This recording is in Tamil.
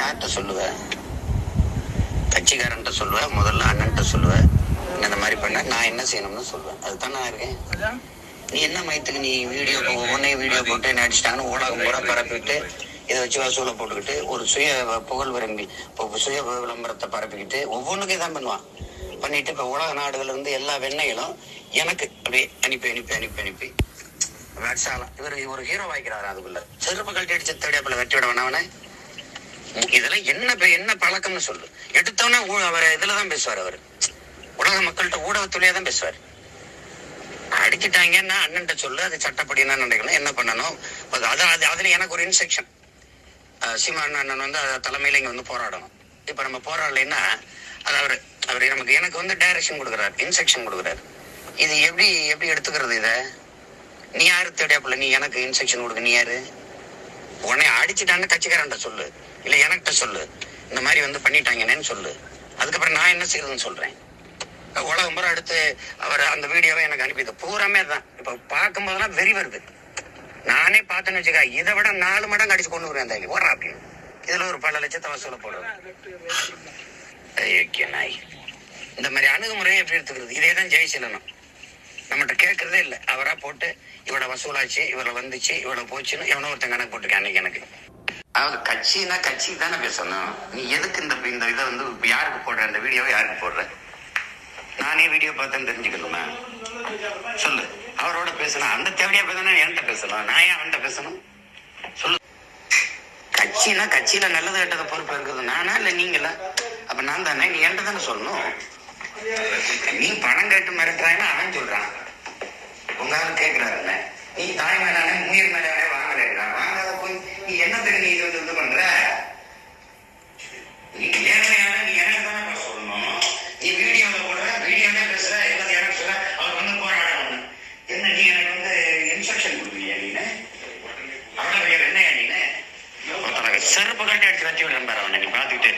யார்கிட்ட சொல்லுவ? கட்சிக்காரன்ட்ட சொல்லுவ முதல்ல அண்ணன்ட்ட சொல்லுவ. இந்த மாதிரி பண்ண நான் என்ன செய்யணும்னு சொல்லுவேன் அதுதான் நான் இருக்கேன். நீ என்ன மயத்துக்கு நீ வீடியோ ஒவ்வொன்னே வீடியோ போட்டு என்ன அடிச்சிட்டாங்கன்னு ஊடகம் பூரா பரப்பிட்டு இதை வச்சு வசூலை போட்டுக்கிட்டு ஒரு சுய புகழ் விரும்பி சுய விளம்பரத்தை பரப்பிக்கிட்டு ஒவ்வொன்றுக்கும் இதான் பண்ணுவான். பண்ணிட்டு இப்போ உலக நாடுகள்ல இருந்து எல்லா வெண்ணைகளும் எனக்கு அப்படியே அனுப்பி அனுப்பி அனுப்பி அனுப்பி. வேட்சாலம் இவர் ஒரு ஹீரோ வாய்க்கிறாரு அதுக்குள்ள. செருப்பு கழட்டி அடிச்சு தேடியாப்புல வெட்டி விட வேணாவனே இதெல்லாம் என்ன என்ன பழக்கம்னு சொல்லு. எடுத்தோன்னே அவர் இதுலதான் பேசுவார் அவர். உலக மக்கள்கிட்ட ஊடகத்துலயே தான் பேசுவார். அடிச்சிட்டாங்கன்னா அண்ணன் சொல்லு அது சட்டப்படி என்ன நினைக்கணும் என்ன பண்ணணும். அது அது அதுல எனக்கு ஒரு இன்ஸ்ட்ரக்ஷன் சீமான அண்ணன் வந்து அது தலைமையில இங்க வந்து போராடணும். இப்ப நம்ம போராடலைன்னா அது அவர் அவர் நமக்கு எனக்கு வந்து டைரக்ஷன் கொடுக்குறாரு இன்ஸ்ட்ரக்ஷன் கொடுக்குறாரு. இது எப்படி எப்படி எடுத்துக்கிறது இத? நீ யாரு தேடியாப்புல? நீ எனக்கு இன்ஸ்ட்ரக்ஷன் கொடுக்க நீ யாரு? உன்னை அடிச்சுட்டான்னு கட்சிக்காரன்ட்ட சொல்லு. இல்ல எனக்கிட்ட சொல்லு. இந்த மாதிரி வந்து பண்ணிட்டாங்கன்னு சொல்லு. அதுக்கப்புறம் நான் என்ன செய்யறதுன்னு சொல்றேன். உலகம் பூரா அடுத்து அவர் அந்த வீடியோவை எனக்கு அனுப்பிது பூராமே தான் இப்போ பார்க்கும் போதெல்லாம் வெறி வருது. நானே பார்த்தேன்னு வச்சுக்கா இதை விட நாலு மடங்கு அடிச்சு கொண்டு வருவேன் அந்த ஓடுறா அப்படின்னு இதுல ஒரு பல லட்சத்தை வசூல போடுவேன் நாய். இந்த மாதிரி அணுகுமுறையை எப்படி எடுத்துக்கிறது? இதே தான் ஜெயசீலனும். நம்மகிட்ட கேட்கறதே இல்லை. அவரா போட்டு இவள வசூலாச்சு இவள வந்துச்சு இவளை போச்சுன்னு எவனோ ஒருத்தன் கணக்கு போட்டுருக்கேன் அன்னைக்கு எனக்கு. அதாவது கட்சினா கட்சி தானே பேசணும். நீ எதுக்கு இந்த இந்த இதை வந்து யாருக்கு போடுற? இந்த வீடியோவை யாருக்கு போடுற? நானே வீடியோ பார்த்தேன்னு தெரிஞ்சுக்கணுமா? சொல்லு. அவரோட பேசணும். அந்த தேவையா பேசணும் என்கிட்ட பேசணும் நான் ஏன் அவன்கிட்ட பேசணும்? சொல்லு. கட்சினா கட்சியில நல்லது கெட்டத பொறுப்பு இருக்குது. நானா இல்ல நீங்களா? அப்ப நான் தானே? நீ என்கிட்ட தானே சொல்லணும். நீ பணம் கேட்டு மிரட்டுறாங்கன்னா அவன் சொல்றான். உங்க ஆளு நீ தாய் மேலானே முயல் மேலானே வாங்கலைன்னா வாங்காத போய் நீ என்னத்துக்கு நீ இது வந்து இது பண்ற நீ நேர்மையான நீ எனக்கு தானே இப்ப சொல்லணும் நீ வீடியோல போடுற வீடியோல பேசுற எல்லாத்தையும் எனக்கு சொல்ற அவர் வந்து போராடணும் என்ன நீ எனக்கு வந்து இன்ஸ்ட்ரக்ஷன் கொடுக்குறியா நீனு அவ்வளவு பெரிய செருப்பு கட்டி அடிச்சு வச்சு விடுறேன் பாரு அவனை நீ பாத்துக்கிட்டே